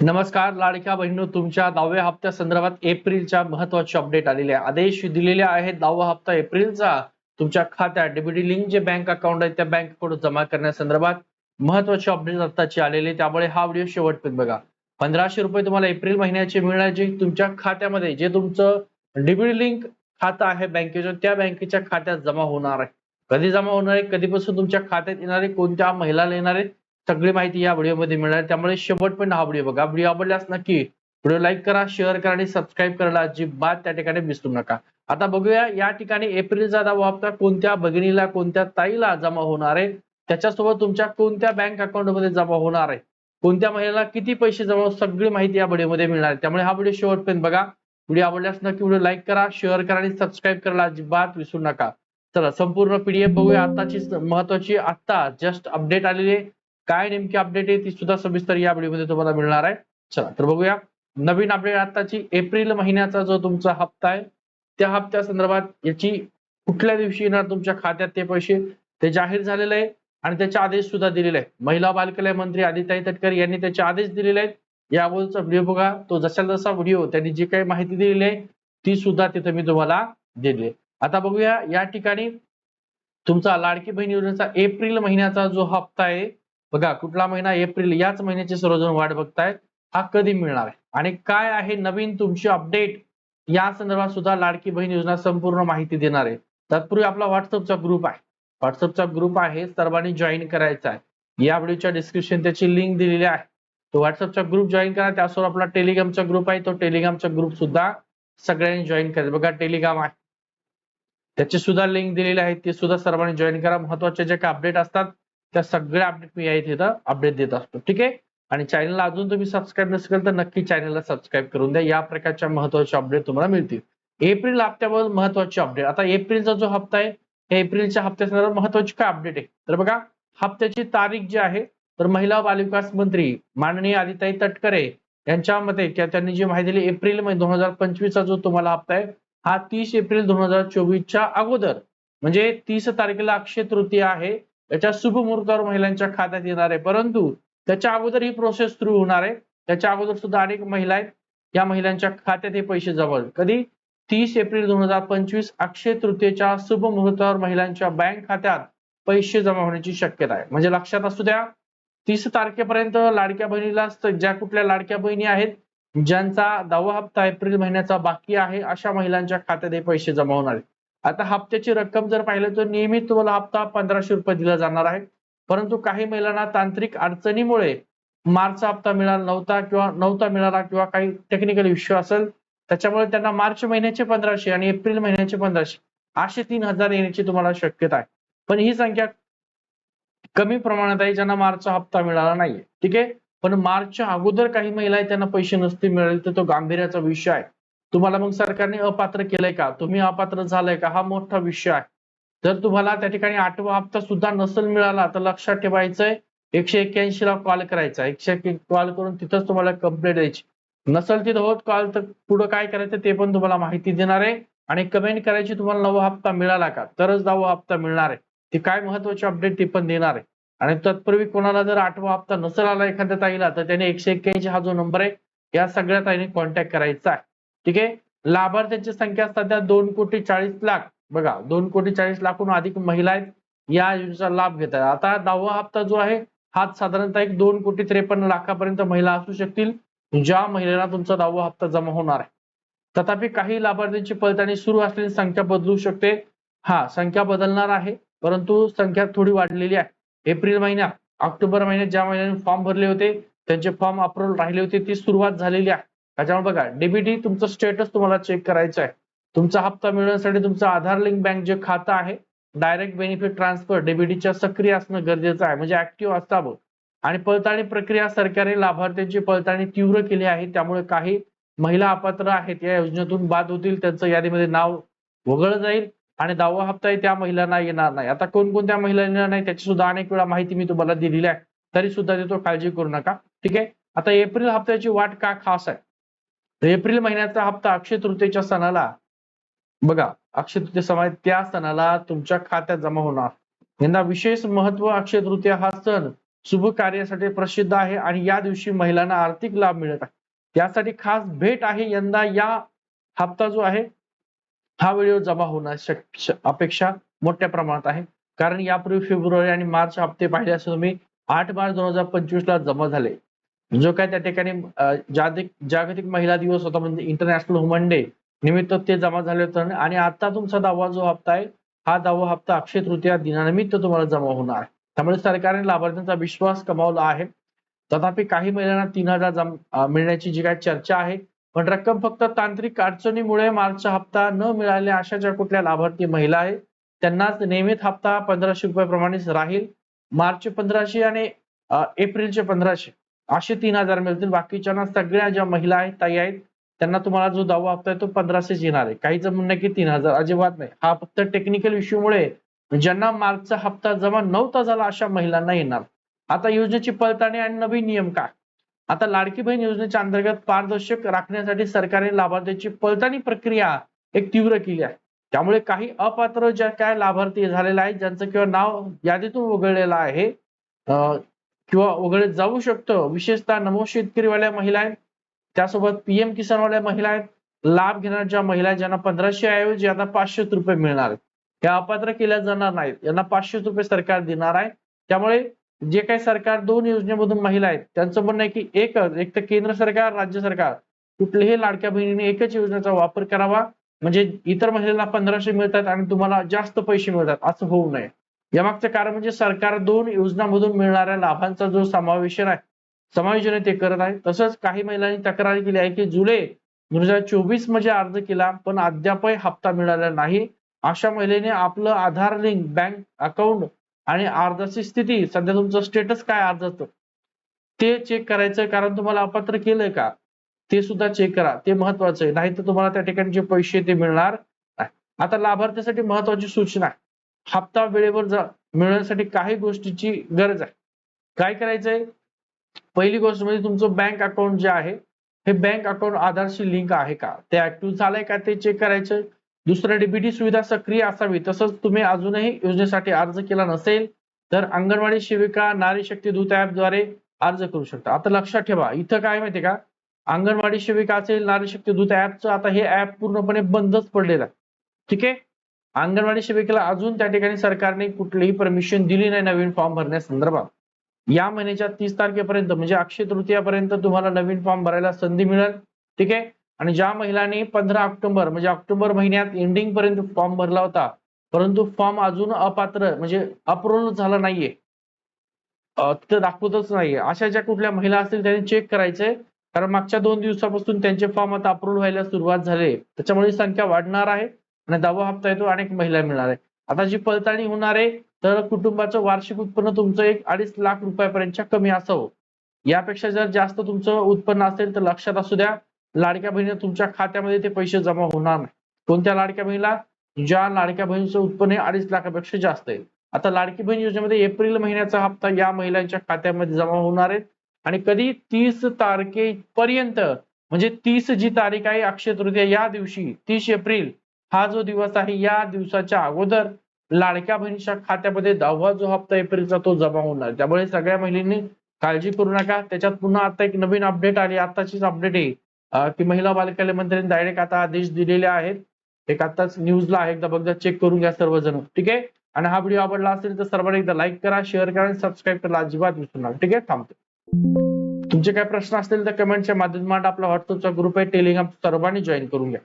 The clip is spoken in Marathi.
नमस्कार लाडक्या बहिणी तुमच्या दहाव्या हप्त्या संदर्भात एप्रिलच्या महत्त्वाचे अपडेट आलेले आहे. आदेश दिलेले आहेत दहावा हप्ता एप्रिलचा. तुमच्या खात्यात डेबिटी लिंक जे बँक अकाउंट आहे त्या बँककडून जमा करण्यासंदर्भात महत्त्वाचे अपडेट आत्ताचे आलेले त्यामुळे हा व्हिडिओ शेवटपर्यंत बघा. पंधराशे रुपये तुम्हाला एप्रिल महिन्याचे मिळणार जे तुमच्या खात्यामध्ये जे तुमचं डेबिट लिंक खातं आहे बँकेचं त्या बँकेच्या खात्यात जमा होणार आहे. कधी जमा होणार आहे? कधीपासून तुमच्या खात्यात येणार आहे? कोणत्या महिलाला येणार आहे? सगळी माहिती या व्हिडिओमध्ये मिळणार. त्यामुळे शेवटपर्यंत हा व्हिडिओ बघा. व्हिडिओ आवडल्यास नक्की व्हिडिओ लाईक करा शेअर करा आणि सबस्क्राईब करायला अजिबात त्या ठिकाणी विसरू नका. आता बघूया या ठिकाणी एप्रिलचा दावा हप्ता कोणत्या भगिनीला कोणत्या ताईला जमा होणार आहे? त्याच्यासोबत तुमच्या कोणत्या बँक अकाउंटमध्ये जमा होणार आहे? कोणत्या महिन्याला किती पैसे जमा सगळी माहिती या व्हिडिओमध्ये मिळणार. आहे त्यामुळे हा व्हिडिओ शेवटपर्यंत बघा. व्हिडिओ आवडल्यास नक्की व्हिडिओ लाईक करा शेअर करा आणि सबस्क्राईब करायला अजिबात विसरू नका. चला संपूर्ण पीडीएफ बघूया. आताची महत्वाची आता जस्ट अपडेट आलेली आहे. काय नेमकी अपडेट आहे ती सुद्धा सविस्तर या व्हिडिओमध्ये तुम्हाला मिळणार आहे. चला तर बघूया. नवीन अपडेट आताची एप्रिल महिन्याचा जो तुमचा हप्ता आहे त्या हप्त्या संदर्भात याची कुठल्या दिवशी येणार तुमच्या खात्यात ते पैसे? ते जाहीर झालेले आहे आणि त्याचे आदेश सुद्धा दिलेले आहे महिला बालकल्याण मंत्री आदिताई तटकरे यांनी त्याचे आदेश दिलेले आहेत. या अगोदरचा व्हिडिओ बघा. तो जसा जसा व्हिडिओ त्यांनी जी काही माहिती दिलेली आहे ती सुद्धा तिथे मी तुम्हाला दिली आता बघूया या ठिकाणी तुमचा लाडकी बहीण योजनेचा एप्रिल महिन्याचा जो हप्ता आहे बघा कुठला महिना एप्रिल याच महिन्याची सर्वजण वाट बघतायत हा कधी मिळणार आहे? आणि काय आहे नवीन तुमची अपडेट? या संदर्भात सुद्धा लाडकी बहीण योजना संपूर्ण माहिती देणार आहे. तत्पूर्वी आपला व्हॉट्सअपचा ग्रुप आहे. व्हॉट्सअपचा ग्रुप आहे सर्वांनी जॉईन करायचा आहे. या व्हिडिओच्या डिस्क्रिप्शन त्याची लिंक दिलेली आहे. तो व्हॉट्सअपचा ग्रुप जॉईन करा त्यासोबत आपला टेलिग्रामचा ग्रुप आहे तो टेलिग्रामचा ग्रुप सुद्धा सगळ्यांनी जॉईन करायचा बघा टेलिग्राम आहे. त्याची सुद्धा लिंक दिलेली आहे ते सुद्धा सर्वांनी जॉईन करा. महत्त्वाचे जे काही अपडेट असतात त्या सगळ्या अपडेट मी या इथे अपडेट देत असतो. ठीक आहे? आणि चॅनलला अजून तुम्ही सबस्क्राईब नसेल तर नक्की चॅनलला सबस्क्राईब करून द्या. या प्रकारच्या महत्त्वाचे अपडेट तुम्हाला मिळतील. एप्रिल हप्त्याबद्दल महत्त्वाचे अपडेट आता एप्रिलचा जो हप्ता आहे हे एप्रिलच्या हप्त्यासंदर्भात महत्वाची काय अपडेट आहे? तर बघा हप्त्याची तारीख जी आहे तर महिला बालविकास मंत्री माननीय आदिताई तटकरे यांच्या मते किंवा त्यांनी जी माहिती दिली एप्रिलमध्ये दोन हजार पंचवीसचा जो तुम्हाला हप्ता आहे हा तीस एप्रिल दोन हजार चोवीसच्या अगोदर म्हणजे तीस तारखेला अक्षय तृतीय आहे त्याच्या शुभ मुहूर्तावर महिलांच्या खात्यात येणार आहे. परंतु त्याच्या अगोदर ही प्रोसेस सुरू होणार आहे. त्याच्या अगोदर सुद्धा अनेक महिला आहेत. या महिलांच्या खात्यात हे पैसे जमा कधी? तीस एप्रिल दोन हजार पंचवीस अक्षय तृतीयेच्या शुभ मुहूर्तावर महिलांच्या बँक खात्यात पैसे जमा होण्याची शक्यता आहे. म्हणजे लक्षात असू द्या तीस तारखेपर्यंत लाडक्या बहिणीला ज्या कुठल्या लाडक्या बहिणी आहेत ज्यांचा दहावा हप्ता एप्रिल महिन्याचा बाकी आहे अशा महिलांच्या खात्यात हे पैसे जमा होणार आहेत. आता हप्त्याची रक्कम जर पाहिलं तर नियमित तुम्हाला हप्ता पंधराशे रुपये दिला जाणार आहे. परंतु काही महिलांना तांत्रिक अडचणीमुळे मार्चचा हप्ता मिळाला नव्हता किंवा नव्हता मिळाला किंवा काही टेक्निकल इश्यू असेल त्याच्यामुळे त्यांना मार्च महिन्याचे पंधराशे आणि एप्रिल महिन्याचे पंधराशे असे तीन हजार येण्याची तुम्हाला शक्यता आहे. पण ही संख्या कमी प्रमाणात आहे ज्यांना मार्चचा हप्ता मिळाला नाहीये. ठीक आहे? पण मार्चच्या अगोदर काही महिला आहेत त्यांना पैसे नसते मिळाले तर तो गांभीर्याचा विषय आहे. तुम्हाला मग सरकारने अपात्र केलंय का? तुम्ही अपात्र झालाय का? हा मोठा विषय आहे. जर तुम्हाला त्या ठिकाणी आठवा हप्ता सुद्धा नसेल मिळाला तर लक्षात ठेवायचंय. एकशे एक्क्याऐंशी ला कॉल करायचा. एकशे कॉल करून तिथंच तुम्हाला कंप्लेंट द्यायची. नसेल तिथं होत कॉल तर पुढे काय करायचं ते पण तुम्हाला माहिती देणार आहे. आणि कमेंट करायची तुम्हाला नवा हप्ता मिळाला का? तरच दहावा हप्ता मिळणार आहे. ती काय महत्वाची अपडेट ती पण देणार आहे. आणि तत्पूर्वी कोणाला जर आठवा हप्ता नसेल आला एखाद्या ताईला तर त्याने एकशे एक्क्याऐंशी हा जो नंबर आहे या सगळ्या ताईने कॉन्टॅक्ट करायचा आहे. ठीक आहे? लाभार्थ्यांची संख्या सध्या दोन कोटी चाळीस लाख. बघा दोन कोटी चाळीस लाखहून अधिक महिला आहेत या योजनेचा लाभ घेत आहेत. आता दहावा हप्ता जो आहे हा साधारणतः एक दोन कोटी त्रेपन्न लाखापर्यंत महिला असू शकतील ज्या महिलेला तुमचा दहावा हप्ता जमा होणार आहे. तथापि काही लाभार्थ्यांची पडताळणी सुरू असलेली संख्या बदलू शकते. हा संख्या बदलणार आहे परंतु संख्या थोडी वाढलेली आहे. एप्रिल महिन्यात ऑक्टोबर महिन्यात ज्या महिन्याने फॉर्म भरले होते त्यांचे फॉर्म अप्रुव्ह राहिले होते ती सुरुवात झालेली आहे. त्याच्यामुळे बघा डीबीटी तुमचं स्टेटस तुम्हाला चेक करायचं आहे. तुमचा हप्ता मिळवण्यासाठी तुमचं आधार लिंक बँक जे खातं आहे डायरेक्ट बेनिफिट ट्रान्सफर डीबीटीच्या सक्रिय असणं गरजेचं आहे. म्हणजे ऍक्टिव्ह असावं आणि पडताळणी प्रक्रिया सरकारने लाभार्थ्यांची पडताळणी तीव्र केली आहे. त्यामुळे काही महिला अपात्र आहेत या योजनेतून बाद होतील. त्यांचं यादीमध्ये नाव वगळलं जाईल आणि दहावा हप्ताही त्या महिलांना येणार नाही. आता कोणकोणत्या महिला येणार नाही त्याची सुद्धा अनेक वेळा माहिती मी तुम्हाला दिलेली आहे. तरी सुद्धा देतो काळजी करू नका. ठीक आहे? आता एप्रिल हप्त्याची वाट का खास आहे? एप्रिल महिन्याचा हप्ता अक्षय तृतीयेच्या सणाला बघा अक्षय तृतीय समाज त्या सणाला तुमच्या खात्यात जमा होणार. यंदा विशेष महत्त्व अक्षय तृतीय हा सण शुभ कार्यासाठी प्रसिद्ध आहे आणि या दिवशी महिलांना आर्थिक लाभ मिळत आहे. यासाठी खास भेट आहे. यंदा या हप्ता जो आहे हा व्हिडिओ जमा होणार शक- अपेक्षा मोठ्या प्रमाणात आहे. कारण यापूर्वी फेब्रुवारी आणि मार्च हप्ते पाहिले असं तुम्ही आठ मार्च दोन हजार पंचवीस ला जमा झाले. जो काय त्या ठिकाणी जागतिक जागतिक महिला दिवस होता म्हणजे इंटरनॅशनल वुमन डे निमित्त ते जमा झाले होते. आणि आता तुमचा दावा जो हप्ता आहे हा दावा हप्ता अक्षय तृतीया दिनानिमित्त तुम्हाला जमा होणार. त्यामुळे सरकारने लाभार्थ्यांचा विश्वास कमावला आहे. तथापि काही महिलांना तीन हजार जम मिळण्याची जी काही चर्चा आहे पण रक्कम फक्त तांत्रिक अडचणीमुळे मार्चचा हप्ता न मिळाल्या अशा ज्या कुठल्या लाभार्थी महिला आहेत? त्यांनाच नियमित हप्ता पंधराशे रुपयाप्रमाणेच राहील. मार्चचे पंधराशे आणि एप्रिलचे पंधराशे. असे तीन हजार मिळतील. बाकीच्यांना सगळ्या ज्या महिला आहेत ताई आहेत त्यांना तुम्हाला जो दावा हप्ता आहे तो पंधराशेच येणार आहे. काहीच म्हणणं की तीन हजार अजिबात नाही. हा फक्त टेक्निकल इश्यूमुळे ज्यांना मार्चचा हप्ता जमा नव्हता झाला अशा महिलांना येणार. आता योजनेची पडताळणी आणि नवीन नियम काय? आता लाडकी बहीण योजनेच्या अंतर्गत पारदर्शक राखण्यासाठी सरकारने लाभार्थ्यांची पडताळणी प्रक्रिया एक तीव्र केली आहे. त्यामुळे काही अपात्र ज्या काय लाभार्थी झालेले आहेत ज्यांचं किंवा नाव यादीतून वगळलेलं आहे किंवा वगळले जाऊ शकतं. विशेषतः नमो शेतकरीवाल्या महिला आहेत. त्यासोबत पीएम किसानवाल्या महिला आहेत. लाभ घेणाऱ्या ज्या महिला आहेत ज्यांना पंधराशे ऐवजी यांना पाचशे रुपये मिळणार आहेत. या अपात्र केल्या जाणार नाहीत. यांना पाचशे रुपये सरकार देणार आहे. त्यामुळे जे काही सरकार दोन योजनेमधून महिला आहेत त्यांचं म्हणणं आहे की एकच एक तर केंद्र सरकार राज्य सरकार. कुठल्याही लाडक्या बहिणीने एकच योजनेचा वापर करावा. म्हणजे इतर महिलांना पंधराशे मिळतात आणि तुम्हाला जास्त पैसे मिळतात असं होऊ नये. यामागचं कारण म्हणजे सरकार दोन योजनामधून मिळणाऱ्या लाभांचा जो समावेशन आहे समायोजन ते करत आहे. तसंच काही महिलांनी तक्रार केली आहे की जुलै दोन हजार चोवीसमध्ये अर्ज केला पण अद्यापही हप्ता मिळाला नाही. अशा महिलेने आपलं आधार लिंक बँक अकाउंट आणि अर्जाची स्थिती सध्या तुमचं स्टेटस काय अर्जाचं? ते चेक करायचं कारण तुम्हाला अपात्र केलंय का? ते सुद्धा चेक करा ते महत्वाचं आहे. नाही तर तुम्हाला त्या ठिकाणी जे पैसे ते मिळणार आता लाभार्थ्यासाठी महत्वाची सूचना आहे. हप्ता वेळेवर जा- मिळण्यासाठी काही गोष्टीची गरज आहे. काय करायचंय? पहिली गोष्ट म्हणजे तुमचं बँक अकाउंट जे आहे हे बँक अकाउंट आधारशी लिंक आहे का? ते ऍक्टिव्ह झालंय का ते चेक करायचंय दुसरं डीबीटी सुविधा सक्रिय असावी तसंच तुम्ही अजूनही योजनेसाठी अर्ज केला नसेल तर अंगणवाडी सेविका नारी शक्ती दूत ऍपद्वारे अर्ज करू शकता. आता लक्षात ठेवा इथं काय माहितीये का? अंगणवाडी सेविका असेल नारी शक्ती दूत ऍपचं आता हे ऍप पूर्णपणे बंदच पडलेलं आहे. ठीक आहे? अंगणवाडी सेविकेला अजून त्या ठिकाणी सरकारने कुठलीही परमिशन दिली नाही नवीन फॉर्म भरण्यासंदर्भात या महिन्याच्या तीस तारखेपर्यंत म्हणजे अक्षय तृतीयापर्यंत तुम्हाला नवीन फॉर्म भरायला संधी मिळेल. ठीक आहे? आणि ज्या महिलांनी पंधरा ऑक्टोबर म्हणजे ऑक्टोबर महिन्यात एंडिंग पर्यंत फॉर्म भरला होता परंतु फॉर्म अजून अपात्र म्हणजे अप्रूव्हल झाला नाहीये. तिथं दाखवतच नाहीये. अशा ज्या कुठल्या महिला असतील त्यांनी चेक करायचंय. कारण मागच्या दोन दिवसापासून त्यांचे फॉर्म आता अप्रूव्ह व्हायला सुरुवात झाली त्याच्यामुळे संख्या वाढणार आहे. आणि दहावा हप्ता येतो अनेक महिला मिळणार आहे. आता जी पडताळणी होणार आहे तर कुटुंबाचं वार्षिक उत्पन्न तुमचं एक अडीच लाख रुपयापर्यंतच्या कमी असावं. यापेक्षा जर जास्त तुमचं उत्पन्न असेल तर लक्षात असू द्या लाडक्या बहिणीला तुमच्या खात्यामध्ये ते पैसे जमा होणार नाही. कोणत्या लाडक्या बहिणीला? ज्या लाडक्या बहिणीचं उत्पन्न हे अडीच लाखापेक्षा जास्त आहे. आता लाडकी बहीण योजनेमध्ये एप्रिल महिन्याचा हप्ता या महिलांच्या खात्यामध्ये जमा होणार आहे. आणि कधी? तीस तारखेपर्यंत. म्हणजे तीस जी तारीख आहे अक्षय तृतीया या दिवशी तीस एप्रिल. हा जो दिवस आहे या दिवसाच्या अगोदर लाडक्या बहिणीच्या खात्यामध्ये दहावा जो हप्ता एप्रिलचा तो जमा होणार. त्यामुळे सगळ्या महिलांनी काळजी करू नका. त्याच्यात पुन्हा आता एक नवीन अपडेट आली. आताचीच अपडेट आहे. की महिला बालकल्याण मंत्र्यांनी डायरेक्ट आता आदेश दिलेले आहेत. एक आताच न्यूजला आहे. एकदा बघा चेक करून घ्या सर्वजण. ठीक आहे? आणि हा व्हिडिओ आवडला असेल तर सर्वांनी एकदा लाईक करा शेअर करा आणि सबस्क्राईब करा अजिबात विसरू नका. ठीक आहे? थांबतो. तुमचे काय प्रश्न असतील तर कमेंटच्या माध्यमात आपला व्हॉट्सअपचा ग्रुप आहे. टेलिग्राम सर्वांनी जॉईन करून घ्या.